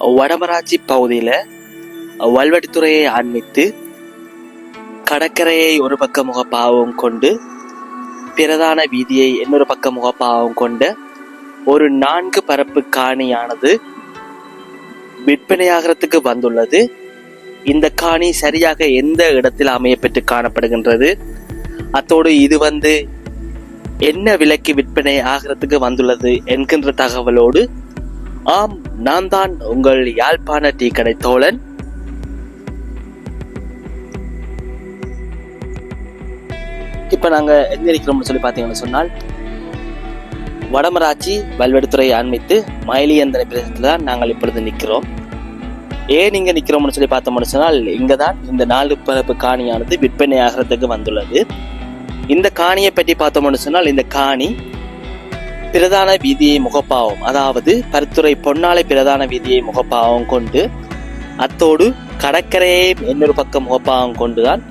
வடமராட்சி பகுதியில் வல்வெட்டித்துறையை ஆன்மித்து கடற்கரையை ஒரு பக்க முகப்பாகவும் கொண்டு பிரதான வீதியை இன்னொரு பக்க முகப்பாகவும் கொண்ட ஒரு நான்கு பரப்பு காணியானது விற்பனையாகிறதுக்கு வந்துள்ளது. இந்த காணி சரியாக எந்த இடத்தில் அமையப்பெற்று காணப்படுகின்றது? அத்தோடு இது வந்து என்ன விலைக்கு விற்பனை ஆகிறதுக்கு வந்துள்ளது என்கின்ற தகவலோடு ஆம் நான் தான் உங்கள் யாழ்ப்பாண டீ கடை தோழன். இப்ப நாங்க எங்க இருக்கிறோம்னு சொல்லி பாத்தீங்கன்னு சொன்னால் வடமராட்சி வல்வெடுத்துறை ஆன்மித்து மயிலியந்தன பிரதேசத்துல தான் நாங்கள் இப்பொழுது நிற்கிறோம். ஏன் இங்க நிக்கிறோம்னு சொல்லி பார்த்தோம்னு சொன்னால் இங்கதான் இந்த நாலு பரப்பு காணியானது விற்பனை ஆகிறதுக்கு வந்துள்ளது. இந்த காணியை பற்றி பார்த்தோம்னு சொன்னால் இந்த காணி பிரதான வீதியை முகப்பாவம் அதாவது பருத்துறை பொன்னாலை பிரதான வீதியை முகப்பாவம் கொண்டு அத்தோடு கடற்கரையை இன்னொரு பக்கம் முகப்பாவம் கொண்டுதான்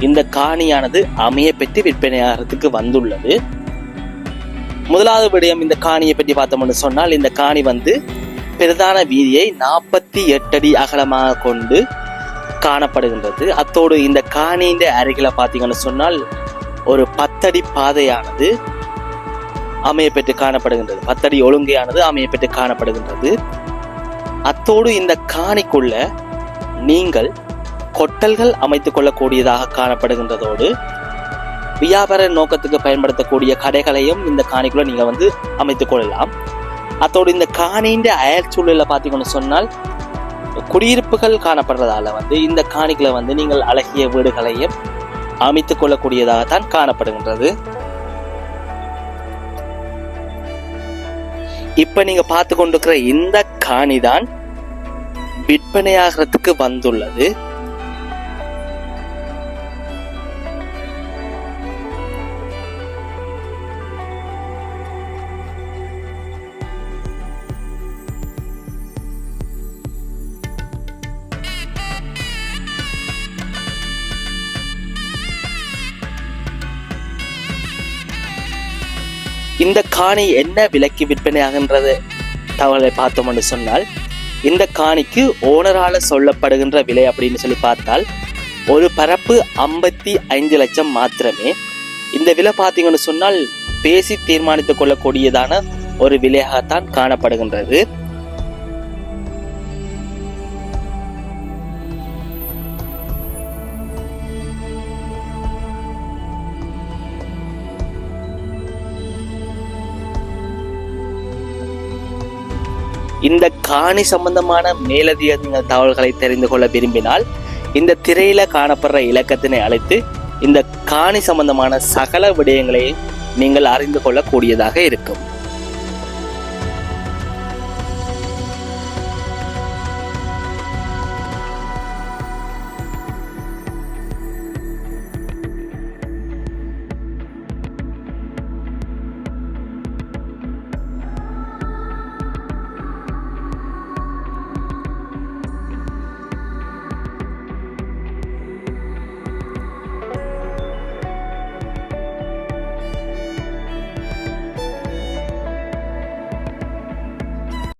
இந்த காணியானது அமைய பெற்று விற்பனையாகிறதுக்கு வந்துள்ளது. முதலாவது விடயம் இந்த காணியை பற்றி பார்த்தோம்னு சொன்னால் இந்த காணி வந்து பிரதான வீதியை நாற்பத்தி எட்டு அடி அகலமாக கொண்டு காணப்படுகின்றது. அத்தோடு இந்த காணியின் அருகில பார்த்தீங்கன்னு சொன்னால் ஒரு பத்தடி பாதையானது அமையப்பெற்று காணப்படுகின்றது. பத்தடி ஒழுங்கையானது அமையப்பெற்று காணப்படுகின்றது. அத்தோடு இந்த காணிக்குள்ள நீங்கள் கொட்டல்கள் அமைத்துக் கொள்ளக்கூடியதாக காணப்படுகின்றதோடு வியாபார நோக்கத்துக்கு பயன்படுத்தக்கூடிய கடைகளையும் இந்த காணிக்குள்ள நீங்க வந்து அமைத்துக் கொள்ளலாம். அத்தோடு இந்த காணின்ற அயல் சூழல பார்த்தீங்கன்னு சொன்னால் குடியிருப்புகள் காணப்படுறதால வந்து இந்த காணிக்குள்ள வந்து நீங்கள் அழகிய வீடுகளையும் அமைத்துக் கொள்ளக்கூடியதாகத்தான் காணப்படுகின்றது. இப்ப நீங்க பார்த்து கொண்டிருக்கிற இந்த காணி தான் விற்பனையாகிறதுக்கு வந்துள்ளது. இந்த காணி என்ன விலைக்கு விற்பனையாகின்றது? தகவலை பார்த்தோம்னு சொன்னால் இந்த காணிக்கு ஓனரால சொல்லப்படுகின்ற விலை அப்படின்னு சொல்லி பார்த்தால் ஒரு பரப்பு ஐம்பத்தி ஐந்து லட்சம் மாத்திரமே. இந்த விலை பார்த்தீங்கன்னு சொன்னால் பேசி தீர்மானித்துக் கொள்ளக்கூடியதான ஒரு விலையாகத்தான் காணப்படுகின்றது. இந்த காணி சம்பந்தமான மேலதிக நீங்கள் தகவல்களை தெரிந்து கொள்ள விரும்பினால் இந்த திரையில காணப்படுற இலக்கத்தினை அழைத்து இந்த காணி சம்பந்தமான சகல விடயங்களை நீங்கள் அறிந்து கொள்ளக்கூடியதாக இருக்கும்.